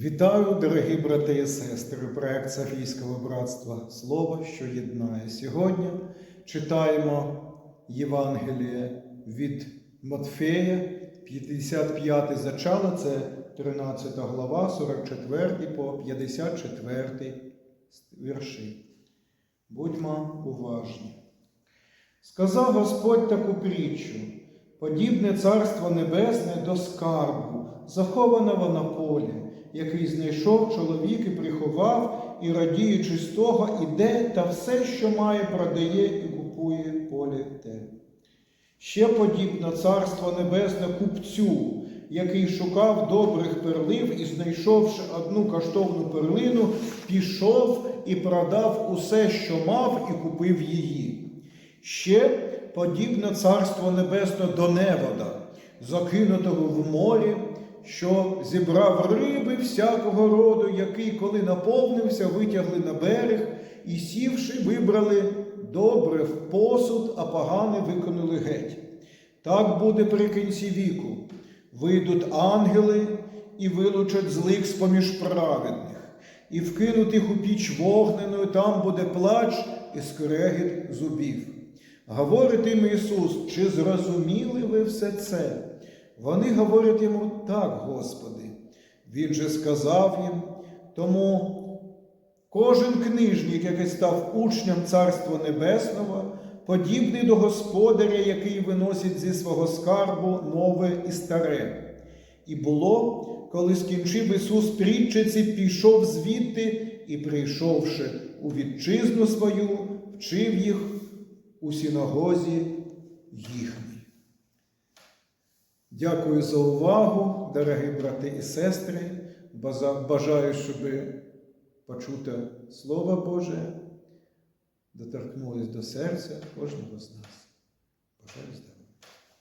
Вітаю, дорогі брати і сестри, проект Софійського братства Слово, що єднає. Сьогодні читаємо Євангеліє від Матфея, 55 зачало, це 13 глава, 44 по 54 вірші. Будьмо уважні. Сказав Господь таку притчу, подібне царство небесне до скарбу, захованого на полі, який знайшов чоловік і приховав, і радіючи з того, іде та все, що має, продає і купує поле те. Ще подібно царство небесне купцю, який шукав добрих перлив і, знайшовши одну коштовну перлину, пішов і продав усе, що мав, і купив її. Ще подібно царство небесне до невода, закинутого в морі, що зібрав риби всякого роду, який, коли наповнився, витягли на берег і, сівши, вибрали добре в посуд, а погане виконали геть. Так буде при кінці віку. Вийдуть ангели і вилучать злих з-поміж праведних, і вкинуть їх у піч вогнену, і там буде плач і скрегіт зубів. Говорить їм Ісус, чи зрозуміли ви все це? Вони говорять йому так, Господи. Він же сказав їм, тому кожен книжник, який став учнем Царства Небесного, подібний до господаря, який виносить зі свого скарбу нове і старе. І було, коли скінчив Ісус притчиці, пішов звідти і, прийшовши у вітчизну свою, вчив їх у синагозі Дякую за увагу, дорогі брати і сестри. Бажаю, щоб почути Слово Боже доторкнулись до серця кожного з нас. Бажаю здоров'я.